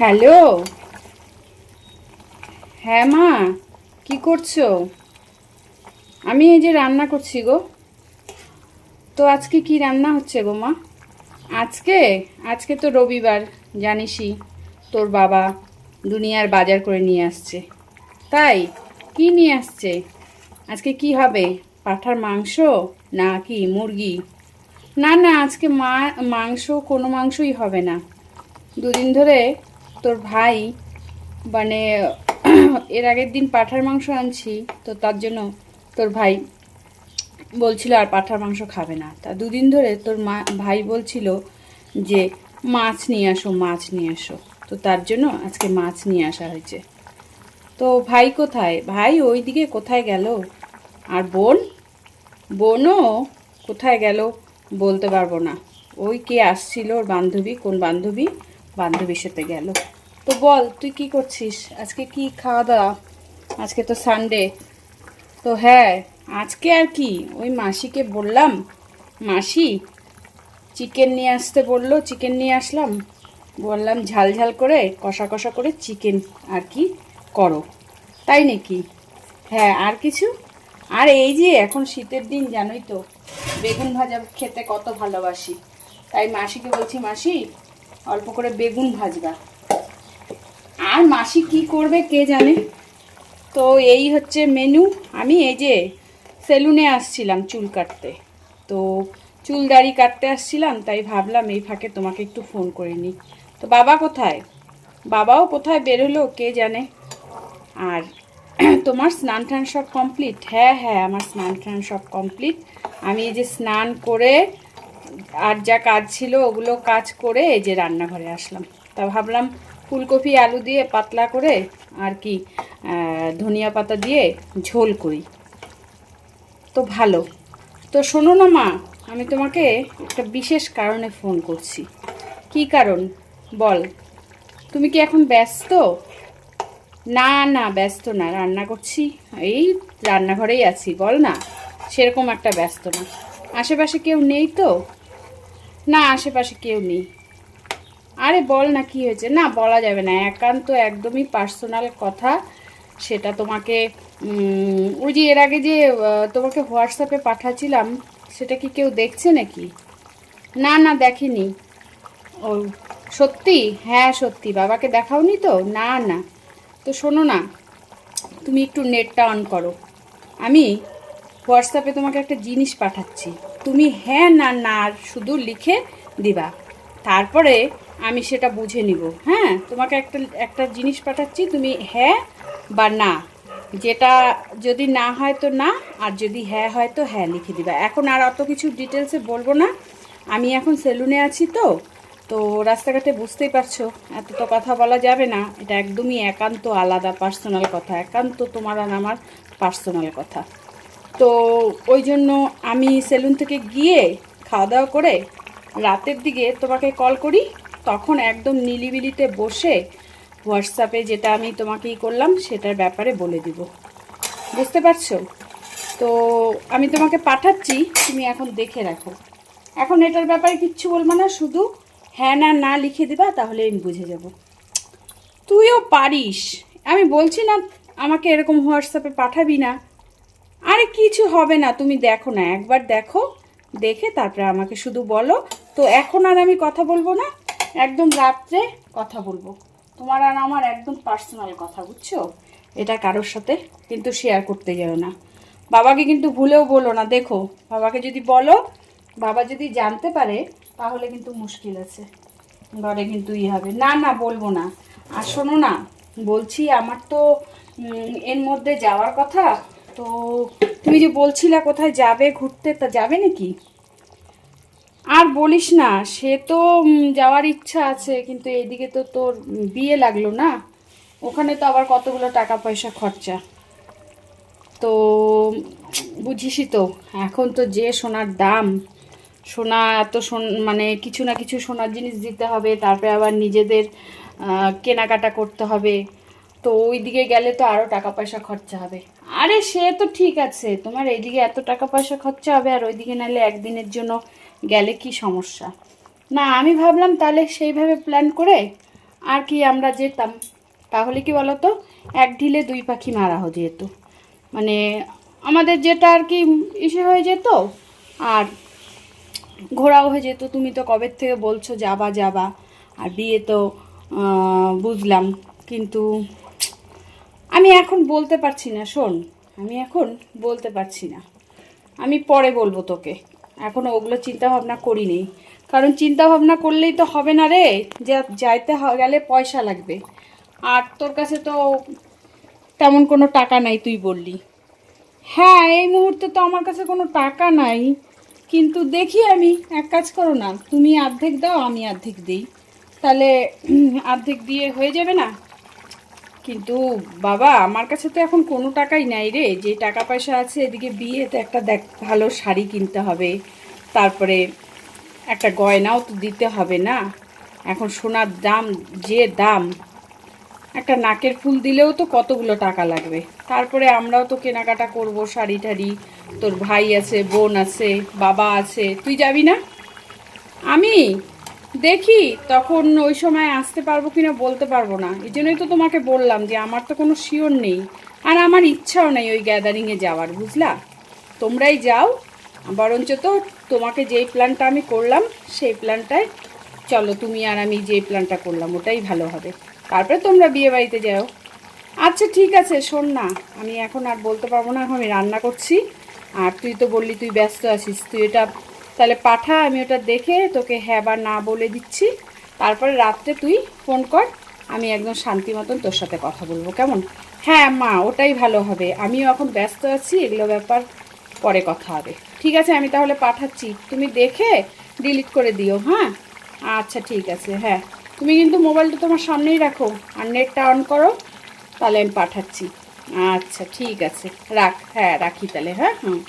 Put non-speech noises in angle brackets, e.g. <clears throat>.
Hello. হ্যাঁ মা, কি করছ? আমি এই যে রান্না করছি গো। তো আজকে কি রান্না হচ্ছে গো মা? আজকে? আজকে তো রবিবার, জানিসই, তোর বাবা দুনিয়ার বাজার করে নিয়ে আসছে। তাই, কি নিয়ে আসছে? আজকে কি হবে? পাঠার মাংস না কি মুরগি? না না, আজকে মা, মাংস, কোনো মাংসই হবে না। দুদিন ধরে তোর ভাই মানে এর আগের দিন পাঠার মাংস আনছি, তো তার জন্য তোর ভাই বলছিল আর পাঠার মাংস খাবে না। তা দুদিন ধরে তোর মা, ভাই বলছিল যে, মাছ নিয়ে আসো, মাছ নিয়ে আসো। তো তার জন্য আজকে মাছ নিয়ে আসা হয়েছে। তো ভাই কোথায়? ভাই ওই দিকে কোথায় গেল? আর বোন? বোনও কোথায় গেল বলতে পারব না। ওই কে আসছিল? ওর বান্ধবী? কোন বান্ধবী? বান্ধবীর সাথে গেল। তো বল, তুই কি করছিস? আজকে কি খাওয়া দাওয়া আজকে তো সানডে তো হ্যাঁ আজকে আর কি? ওই মাসিকে বললাম, মাসি চিকেন নিয়ে আসতে বলল চিকেন নিয়ে আসলাম। বললাম, ঝাল ঝাল করে, কষা কষা করে চিকেন আর কি করো। তাই নাকি? হ্যাঁ আর কিছু? আর এই যে এখন শীতের দিন, জানোই তো, বেগুন ভাজা খেতে কত ভালোবাসি। তাই মাসিকে বলছি, মাসি অল্প করে বেগুন ভাজবা। আর মাসি কি করবে কে জানে? তো এই হচ্ছে মেনু আমি এই যে সেলুনে আসছিলাম চুল কাটতে। তো চুল দাড়ি কাটতে আসছিলাম, তাই ভাবলাম এই ফাঁকে তোমাকে একটু ফোন করে নিই। তো বাবা কোথায়? বাবাও কোথায় বেরোলো কে জানে? আর <clears throat> তোমার স্নান টান সব কমপ্লিট হ্যাঁ হ্যাঁ আমার স্নান টান সব কমপ্লিট আমি এই যে স্নান করে আর যা কাজ ছিল ওগুলো কাজ করে এই যে রান্নাঘরে আসলাম। তা ভাবলাম ফুলকপি, আলু দিয়ে পাতলা করে আর কি ধনিয়া পাতা দিয়ে ঝোল করি। তো ভালো। তো শোনো না মা, আমি তোমাকে একটা বিশেষ কারণে ফোন করছি। কি কারণ? বল। তুমি কি এখন ব্যস্ত? না না, ব্যস্ত না। রান্না করছি। এই রান্নাঘরেই আছি, বল না। সেরকম একটা ব্যস্ত না। আশেপাশে কেউ নেই তো? না, আশেপাশে কেউ নেই। আরে বল না কি হয়েছে? না, বলা যাবে না। একান্ত একদমই পার্সোনাল কথা। সেটা তোমাকে ওই যে এর আগে যে তোমাকে হোয়াটসঅ্যাপে পাঠাচ্ছিলাম, সেটা কি কেউ দেখছে নাকি? না না, দেখেনি। ও, সত্যি? হ্যাঁ সত্যি। বাবাকে দেখাওনি তো? না না। তো শোনো না, তুমি একটু নেটটা অন করো। আমি হোয়াটসঅ্যাপে তোমাকে একটা জিনিস পাঠাচ্ছি। তুমি হ্যাঁ না না শুধু লিখে দিবা। তারপরে আমি সেটা বুঝে নিব। হ্যাঁ তোমাকে একটা একটা জিনিস পাঠাচ্ছি, তুমি হ্যাঁ বা না। যেটা যদি না হয় তো না, আর যদি হ্যাঁ হয় তো হ্যাঁ লিখে দিবা। এখন আর অত কিছু ডিটেলসে বলব না। আমি এখন সেলুনে আছি তো তো রাস্তাঘাটে বুঝতেই পারছ, এত তো কথা বলা যাবে না। এটা একদমই একান্ত আলাদা, পার্সোনাল কথা। একান্ত তোমার আর আমার পার্সোনাল কথা। তো ওই জন্য আমি সেলুন থেকে গিয়ে খাওয়া দাওয়া করে রাতের দিকে তোমাকে কল করি। তখন একদম নিলিবিলিতে বসে হোয়াটসঅ্যাপে যেটা আমি তোমাকেই করলাম সেটার ব্যাপারে বলে দিব। বুঝতে পারছ? তো আমি তোমাকে পাঠাচ্ছি, তুমি এখন দেখে রাখো। এখন এটার ব্যাপারে কিচ্ছু বলব না, শুধু হ্যাঁ না না লিখে দিবা, তাহলে আমি বুঝে যাব। তুইও পারিস। আমি বলছি না আমাকে এরকম হোয়াটসঅ্যাপে পাঠাবি না। আরে কিছু হবে না, তুমি দেখো না, একবার দেখো, দেখে তারপরে আমাকে শুধু বলো। তো এখন আর আমি কথা বলব না, একদম রাত্রে কথা বলব। তোমার আর আমার একদম পার্সোনাল কথা, বুঝছ? এটা কারোর সাথে কিন্তু শেয়ার করতে যাও না। বাবাকে কিন্তু ভুলেও বলো না, দেখো, বাবাকে যদি বলো, বাবা যদি জানতে পারে, তাহলে কিন্তু মুশকিল আছে। ঘরে কিন্তু ই হবে। না না, বলব না। আর শোনো না, বলছি আমার তো এর মধ্যে যাওয়ার কথা তো তুমি যে বলছিলা কোথায় যাবে, ঘুরতে, তা যাবে নাকি? আর বলিস না, সে তো যাওয়ার ইচ্ছা আছে, কিন্তু এদিকে তো তোর বিয়ে লাগল না। ওখানে তো আবার কতগুলো টাকা পয়সা খরচা। তো, বুঝিসই তো, এখন তো যে সোনার দাম, সোনা এত মানে কিছু না কিছু সোনার জিনিস দিতে হবে, তারপরে আবার নিজেদের কেনাকাটা করতে হবে। তো ওই দিকে গেলে তো আরও টাকা পয়সা খরচা হবে। আরে সে তো ঠিক আছে। তোমার এইদিকে এত টাকা পয়সা খরচা হবে আর ওইদিকে নাহলে একদিনের জন্য গেলে কি সমস্যা? না, আমি ভাবলাম তাহলে সেইভাবে প্ল্যান করে আর কি আমরা যেতাম। তাহলে কি বলতো? এক ঢিলে দুই পাখি মারা হয়ে যেত মানে আমাদের যেটা আর কি ইসে হয়ে যেত আর ঘোরাও হয়ে যেত। তুমি তো কবে থেকে বলছো যাবা যাবা। আর বিয়ে তো বুঝলাম। কিন্তু আমি এখন বলতে পারছি না, শোন। আমি এখন বলতে পারছি না। আমি পরে বলব তোকে। এখন ওগুলো চিন্তা ভাবনা করি নেই কারণ চিন্তা ভাবনা করলেই তো হবে না রে, যে যাইতে গেলে পয়সা লাগবে। আর তোর কাছে তো তেমন কোনো টাকা নাই তুই বললি। হ্যাঁ এই মুহূর্তে তো আমার কাছে কোনো টাকা নাই। কিন্তু দেখি আমি, এক কাজ করো না। তুমি অর্ধেক দাও, আমি অর্ধেক দিই। তাহলে অর্ধেক দিয়ে হয়ে যাবে না? কিন্তু বাবা, আমার কাছে তো এখন কোনো টাকাই নাই রে। যে টাকা পয়সা আছে এদিকে বিয়েতে একটা দেখ, ভালো শাড়ি কিনতে হবে। তারপরে একটা গয়নাও তো দিতে হবে না। এখন সোনার দাম, যে দাম, একটা নাকের ফুল দিলেও তো কতগুলো টাকা লাগবে। তারপরে আমরাও তো কেনাকাটা করব শাড়ি টাড়ি। তোর ভাই আছে, বোন আছে, বাবা আছে। তুই যাবি না? আমি? দেখি, তখন ওই সময় আসতে পারব কিনা বলতে পারব না। এই জন্যই তো তোমাকে বললাম যে আমার তো কোনো শিওর নেই। আর আমার ইচ্ছাও নেই ওই গ্যাদারিংয়ে যাওয়ার, বুঝলা? তোমরাই যাও, বরঞ্চ তো তোমাকে যেই প্ল্যানটা আমি করলাম, সেই প্ল্যানটায় চলো, তুমি আর আমি যে প্ল্যানটা করলাম, ওটাই ভালো হবে। তারপরে তোমরা বিয়ে বাড়িতে যাও। আচ্ছা ঠিক আছে, শোন না, আমি এখন আর বলতে পারব না, এখন আমি রান্না করছি। আর তুই তো বললি তুই ব্যস্ত আছিস, তুই এটা তাহলে পাঠা, আমি ওটা দেখে তোকে হ্যাঁ বা না বলে দিচ্ছি। তারপরে রাত্রে তুই ফোন কর, আমি একদম শান্তি মতন তোর সাথে কথা বলব, কেমন? হ্যাঁ মা, ওটাই ভালো হবে। আমিও এখন ব্যস্ত আছি, এগুলো ব্যাপার পরে কথা হবে। ঠিক আছে, আমি তাহলে পাঠাচ্ছি। তুমি দেখে ডিলিট করে দিও হ্যাঁ? আচ্ছা ঠিক আছে হ্যাঁ। তুমি কিন্তু মোবাইলটা তোমার সামনেই রাখো, আর নেটটা অন করো, তাহলে আমি পাঠাচ্ছি। আচ্ছা ঠিক আছে, রাখ হ্যাঁ রাখি তাহলে হ্যাঁ? হুম।